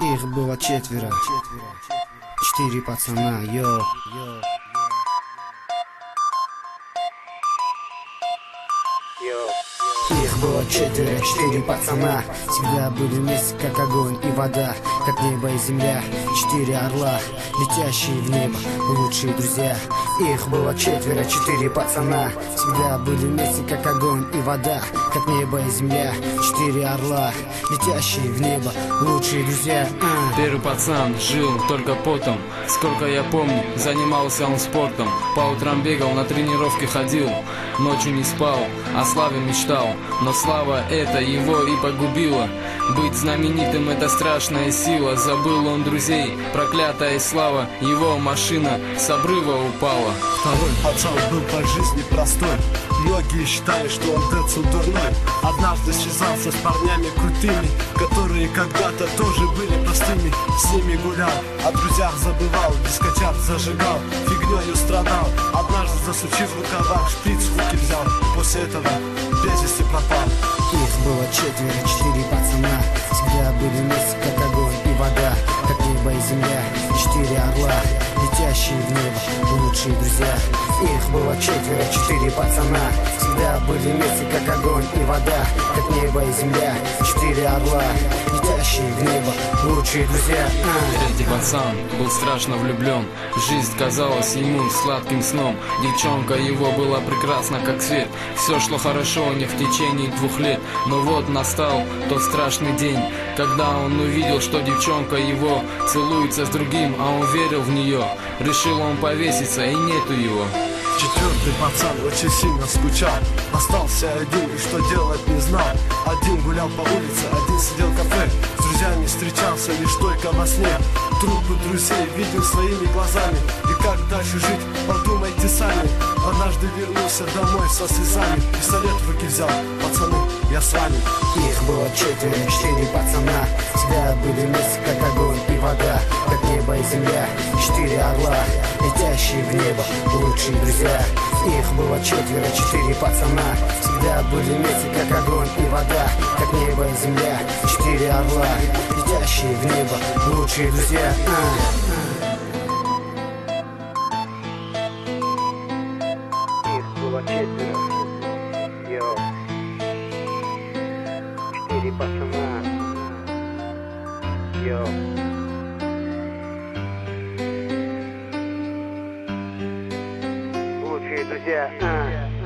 Их было четверо. Четыре пацана, йо Их было четверо, четыре пацана. Всегда были вместе, как огонь и вода Как небо и земля. Четыре орла, летящие в небо Лучшие друзья Их было четверо, четыре пацана. Всегда были вместе, как огонь и вода Как небо и земля. Четыре орла, летящие в небо Лучшие друзья. А. Первый пацан жил только потом. Сколько я помню, занимался он спортом. По утрам бегал, на тренировки ходил. Ночью не спал, о славе мечтал. Но слава эта его и погубила. Быть знаменитым это страшная сила. Забыл он друзей, проклятая слава Его машина с обрыва упала Второй. Пацан был по жизни простой. Многие считали, что он Децл дурной. Однажды связался с парнями крутыми Которые когда-то тоже были простыми. С ними гулял, о друзьях забывал Дискотят зажигал, фигнёю страдал. Однажды засучив в рукавах шприц в руки взял. После этого без вести пропал. Их было четверо, четыре пацана. Всегда были вместе, как огонь и вода. Как небо и земля Четыре орла, летящие в небо Лучшие друзья. Их было четверо, четыре пацана Всегда были вместе, как огонь и вода Как небо и земля. Четыре орла, летящие в небо Лучшие друзья. Третий пацан был страшно влюблен Жизнь казалась ему сладким сном. Девчонка его была прекрасна как свет. Все шло хорошо у них в течение двух лет. Но вот настал тот страшный день Когда он увидел, что девчонка его Целуется с другим, а он верил в нее Решил он повеситься и нету его Четвертый пацан очень сильно скучал. Остался один и что делать не знал. Один гулял по улице, один сидел в кафе. С друзьями встречался лишь только во сне. Трупы друзей видел своими глазами. И как дальше жить, подумайте сами. Однажды вернулся домой со слезами. Пистолет в руки взял, пацаны, я с вами. Их было четверо, четыре пацана. Всегда были вместе, как огонь и вода небо и земля Четыре орла, летящие в небо Лучшие друзья Их было четверо, четыре пацана Всегда были вместе, как огонь и вода Как небо и земля Четыре орла, летящие в небо Лучшие друзья А. Их было четверо Йоу четыре пацана. Йоу. Лучшие друзья. А.